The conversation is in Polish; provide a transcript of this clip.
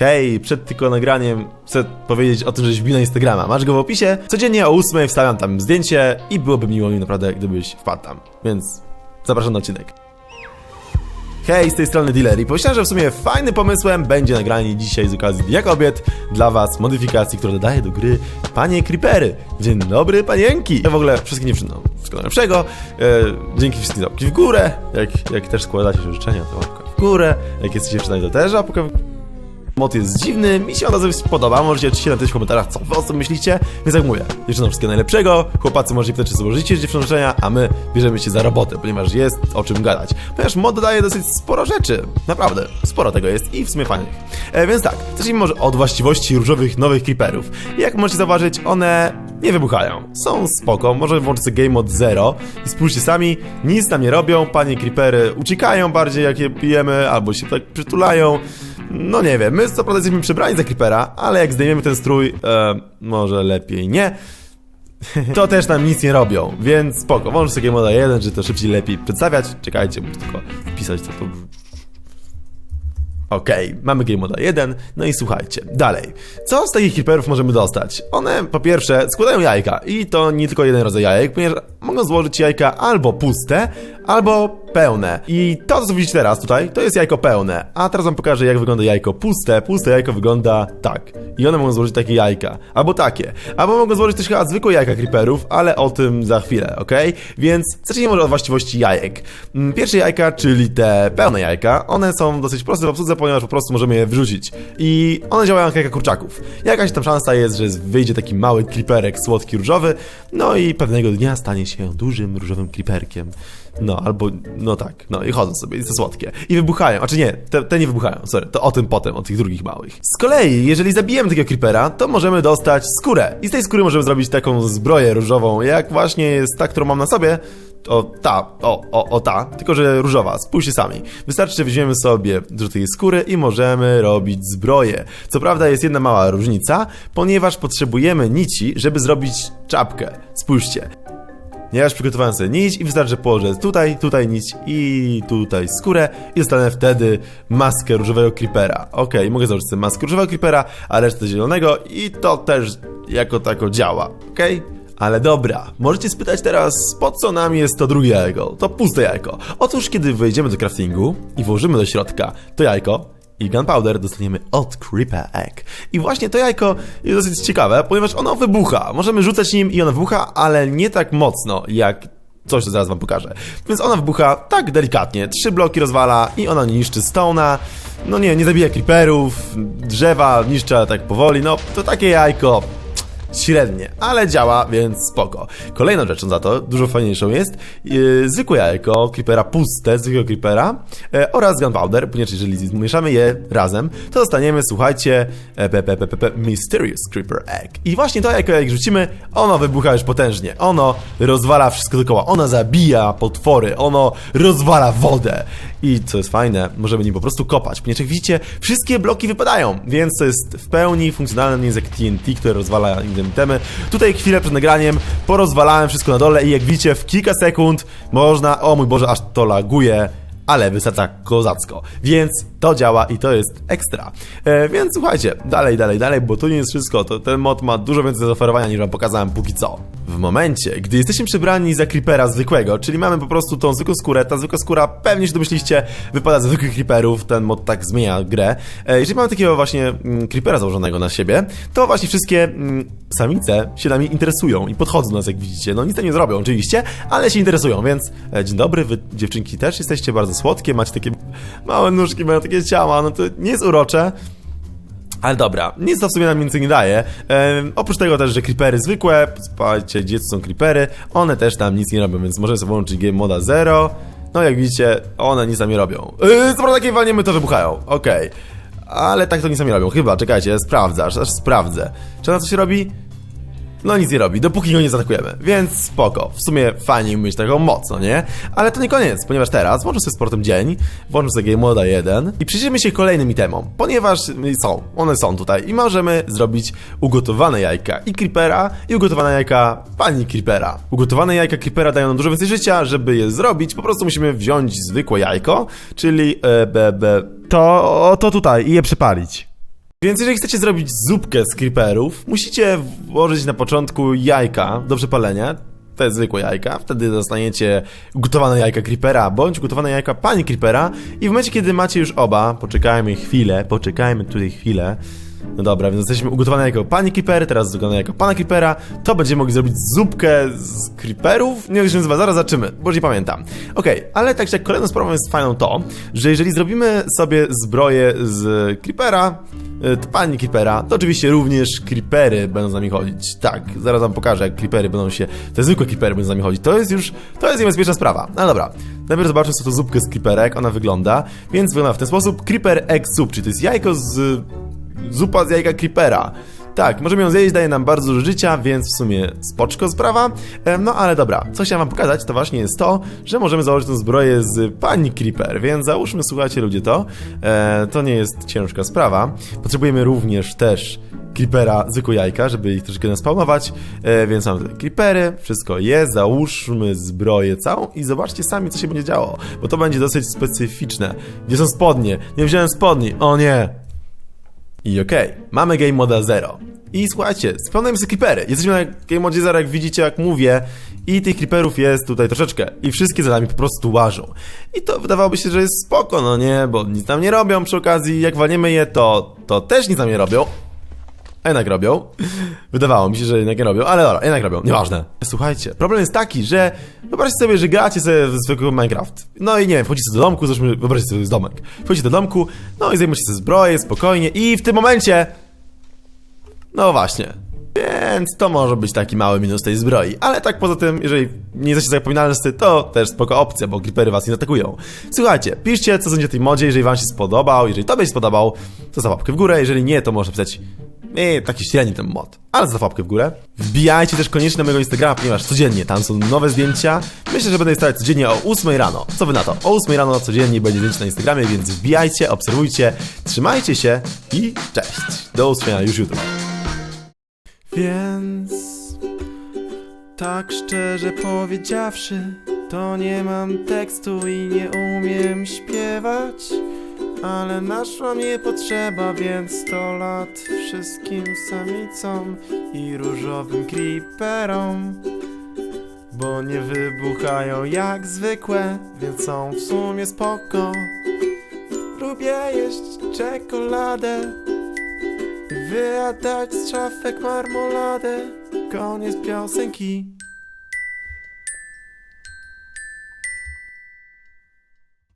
Hej, przed tylko nagraniem chcę powiedzieć o tym, żeś wbił na Instagrama. Masz go w opisie. Codziennie o 8 wstawiam tam zdjęcie i byłoby miło mi naprawdę, gdybyś wpadł tam. Więc zapraszam na odcinek. Hej, z tej strony Dealer i pomyślałem, że w sumie fajnym pomysłem będzie nagranie dzisiaj z okazji Dnia Kobiet dla was modyfikacji, które dodaję do gry Panie Creepery. Dzień dobry, panienki! Ja w ogóle wszystkim dziewczynom wszystkiego najlepszego. E, dzięki wszystkim za łapki w górę. Jak, jak też składacie życzenia, to łapka w górę. Jak jesteście dziewczynami, to też łapka w Mod jest dziwny, mi się on bardzo podoba, możecie oczywiście napisać w komentarzach, co wy o tym myślicie, więc jak mówię, dziewczynom wszystkiego najlepszego, chłopacy możecie pytać, czy złożycie dziewczynom życzenia, a my bierzemy się za robotę, ponieważ jest o czym gadać. Ponieważ mod dodaje dosyć sporo rzeczy, naprawdę, sporo tego jest i w sumie fajnych. E, więc tak, zacznijmy może od właściwości różowych nowych creeperów. Jak możecie zauważyć, one nie wybuchają, są spoko, możemy włączyć sobie game mode 0 i spójrzcie sami, nic nam nie robią, panie creepery uciekają bardziej jak je pijemy, albo się tak przytulają, no nie wiem, my co prawda jesteśmy przebrani za Creepera, ale jak zdejmiemy ten strój, e, może lepiej nie, to też nam nic nie robią, więc spoko, włącz sobie moda 1, żeby to szybciej, lepiej przedstawiać. Czekajcie, muszę tylko wpisać to. Okej, mamy Game Moda 1, no i słuchajcie, dalej. Co z takich creeperów możemy dostać? One, po pierwsze, składają jajka i to nie tylko jeden rodzaj jajek, ponieważ mogą złożyć jajka albo puste, albo pełne. I to, co widzicie teraz tutaj, to jest jajko pełne, a teraz wam pokażę, jak wygląda jajko puste. Puste jajko wygląda tak. I one mogą złożyć takie jajka, albo takie. Albo mogą złożyć też chyba zwykłe jajka creeperów, ale o tym za chwilę, ok? Więc zacznijmy może od właściwości jajek. Mm, Pierwsze jajka, czyli te pełne jajka, one są dosyć proste w obsłudze, ponieważ po prostu możemy je wrzucić. I one działają jak jajka kurczaków. Jakaś tam szansa jest, że wyjdzie taki mały creeperek słodki różowy, no i pewnego dnia stanie się dużym różowym creeperkiem. No, albo, no tak, no i chodzą sobie, jest to słodkie. I wybuchają, a czy nie, te, te nie wybuchają, sorry, to o tym potem, o tych drugich małych. Z kolei, jeżeli zabijemy takiego creepera, to możemy dostać skórę. I z tej skóry możemy zrobić taką zbroję różową, jak właśnie jest ta, którą mam na sobie, o ta, o, o, o ta, tylko że różowa, spójrzcie sami. Wystarczy, że weźmiemy sobie dużo tej skóry i możemy robić zbroję. Co prawda jest jedna mała różnica, ponieważ potrzebujemy nici, żeby zrobić czapkę. Spójrzcie. Ja już przygotowałem sobie nić i wystarczy, że położę tutaj, tutaj nić i tutaj skórę i dostanę wtedy maskę różowego creepera. Okej, mogę założyć sobie maskę różowego creepera, a resztę zielonego i to też jako tako działa, okej? Ale dobra, możecie spytać teraz, po co nam jest to drugie jajko, to puste jajko. Otóż, kiedy wejdziemy do craftingu i włożymy do środka to jajko, i gunpowder dostaniemy od Creeper Egg. I właśnie to jajko jest dosyć ciekawe, ponieważ ono wybucha. Możemy rzucać nim i ono wybucha, ale nie tak mocno jak coś, co zaraz wam pokażę. Więc ona wybucha tak delikatnie. Trzy bloki rozwala i ona niszczy stona. No nie, nie zabija creeperów, drzewa niszczy ale tak powoli. No to takie jajko średnie, ale działa, więc spoko. Kolejną rzeczą za to, dużo fajniejszą jest yy, zwykłe jajko, creepera puste, zwykłego creepera e, oraz gunpowder, ponieważ jeżeli zmieszamy je razem, to dostaniemy, słuchajcie, e, pe, pe, pe, pe, Mysterious Creeper Egg. I właśnie to jajko, jak rzucimy, ono wybucha już potężnie. Ono rozwala wszystko dookoła, ono zabija potwory, ono rozwala wodę. I co jest fajne, możemy nim po prostu kopać, ponieważ jak widzicie, wszystkie bloki wypadają, więc to jest w pełni jest jak TNT, które rozwala Tutaj chwilę przed nagraniem porozwalałem wszystko na dole i jak widzicie, w kilka sekund można, o mój Boże, aż to laguje, ale wystarcza kozacko. Więc to działa i to jest ekstra. E, więc słuchajcie, dalej, dalej, dalej, bo to nie jest wszystko. To, ten mod ma dużo więcej zaoferowania niż wam pokazałem póki co. W momencie, gdy jesteśmy przebrani za creepera zwykłego, czyli mamy po prostu tą zwykłą skórę, ta zwykła skóra, pewnie się domyśliście, wypada ze zwykłych creeperów, ten mod tak zmienia grę. E, jeżeli mamy takiego właśnie mm, creepera założonego na siebie, to właśnie wszystkie mm, samice się nami interesują i podchodzą do nas, jak widzicie. No nic nie zrobią oczywiście, ale się interesują, więc e, dzień dobry, wy dziewczynki też jesteście bardzo słodkie, macie takie małe nóżki, mają takie ciała, no to nie jest urocze. Ale dobra, nic to w sumie nam więcej nie daje. Oprócz tego też, że creepery zwykłe, spajcie, gdzie są creepery, one też tam nic nie robią, więc możemy sobie włączyć game moda 0. No jak widzicie, one nic tam nie robią. Yy, co prawda, walniemy, to wybuchają. Okej. Ale tak to nic tam nie robią. Chyba, czekajcie, sprawdzę, aż, sprawdzę. Czy na co się robi? No nic nie robi, dopóki go nie zaatakujemy, więc spoko. W sumie fajnie mieć taką moc, no nie? Ale to nie koniec, ponieważ teraz włączę sobie sportem dzień, włączę sobie Game Moda 1 i przyjrzymy się kolejnym itemom, ponieważ są, one są tutaj i możemy zrobić ugotowane jajka i creepera i ugotowane jajka pani creepera. Ugotowane jajka creepera dają nam dużo więcej życia, żeby je zrobić, po prostu musimy wziąć zwykłe jajko, czyli e, be, be, To, to tutaj i je przepalić. Więc jeżeli chcecie zrobić zupkę z creeperów, musicie włożyć na początku jajka do przepalenia. Te zwykłe jajka, wtedy dostaniecie ugotowane jajka creepera, bądź ugotowane jajka pani creepera i w momencie, kiedy macie już oba, poczekajmy chwilę, poczekajmy tutaj chwilę, no dobra, więc jesteśmy ugotowane jako pani creeper, teraz ugotowane jako pana creepera, to będziemy mogli zrobić zupkę z creeperów? Nie wiem, się nazywa, zaraz zobaczymy, bo nie pamiętam. Okej, ale tak jak kolejną sprawą jest fajną to, że jeżeli zrobimy sobie zbroję z creepera, pani creepera, to oczywiście również creepery będą z nami chodzić. Tak, zaraz wam pokażę, jak creepery będą się, te zwykłe creepery będą z nami chodzić. To jest już, to jest niebezpieczna sprawa. No dobra, najpierw zobaczmy, co to zupkę z creepera, jak ona wygląda. Więc wygląda w ten sposób, creeper egg soup, czyli to jest jajko z zupa z jajka creepera. Tak, możemy ją zjeść, daje nam bardzo dużo życia, więc w sumie spoczko sprawa. No ale dobra, co chciałem wam pokazać, to właśnie jest to, że możemy założyć tę zbroję z pani creeper, więc załóżmy, słuchajcie ludzie to. E, to nie jest ciężka sprawa. Potrzebujemy również też creepera, zwykłe jajka, żeby ich troszkę naspawnować, e, więc mamy tutaj creepery, wszystko jest, załóżmy zbroję całą i zobaczcie sami, co się będzie działo, bo to będzie dosyć specyficzne. Gdzie są spodnie? Nie wziąłem spodni, o nie! I okej, mamy Game Moda 0. I słuchajcie, spełniamy sobie creepery. Jesteśmy na Game Modzie 0, jak widzicie, jak mówię. I tych creeperów jest tutaj troszeczkę. I wszystkie za nami po prostu łażą. I to wydawałoby się, że jest spoko, no nie? Bo nic nam nie robią przy okazji. Jak walniemy je, to, to też nic nam nie robią. Jednak robią. Wydawało mi się, że jednak nie robią, ale dobra, jednak robią, nieważne. Słuchajcie, problem jest taki, że wyobraźcie sobie, że gracie sobie w zwykły Minecraft. No i nie wiem, wchodzicie do domku, zresztą wyobraźcie sobie z domek. Wchodzicie do domku, no i zajmujecie sobie zbroję, spokojnie i w tym momencie... No właśnie. Więc to może być taki mały minus tej zbroi. Ale tak poza tym, jeżeli nie jesteście zapominalscy, to też spoko opcja, bo creepery was nie zaatakują. Słuchajcie, piszcie co sądzicie o tej modzie, jeżeli wam się spodobał, jeżeli tobie się spodobał, to za łapkę w górę, jeżeli nie, to można pisać nie, taki średni ten mod, ale za łapkę w górę. Wbijajcie też koniecznie na mojego Instagrama, ponieważ codziennie tam są nowe zdjęcia. Myślę, że będę je stawiać codziennie o 8 rano. Co wy na to? O 8 rano codziennie będzie zdjęcie na Instagramie, więc wbijajcie, obserwujcie, trzymajcie się i cześć. Do usłyszenia już jutro. Więc tak szczerze powiedziawszy, to nie mam tekstu i nie umiem śpiewać. Ale naszła mnie potrzeba, więc 100 lat wszystkim samicom i różowym creeperom. Bo nie wybuchają jak zwykłe, więc są w sumie spoko. Lubię jeść czekoladę i wyjadać z szafek marmoladę. Koniec piosenki.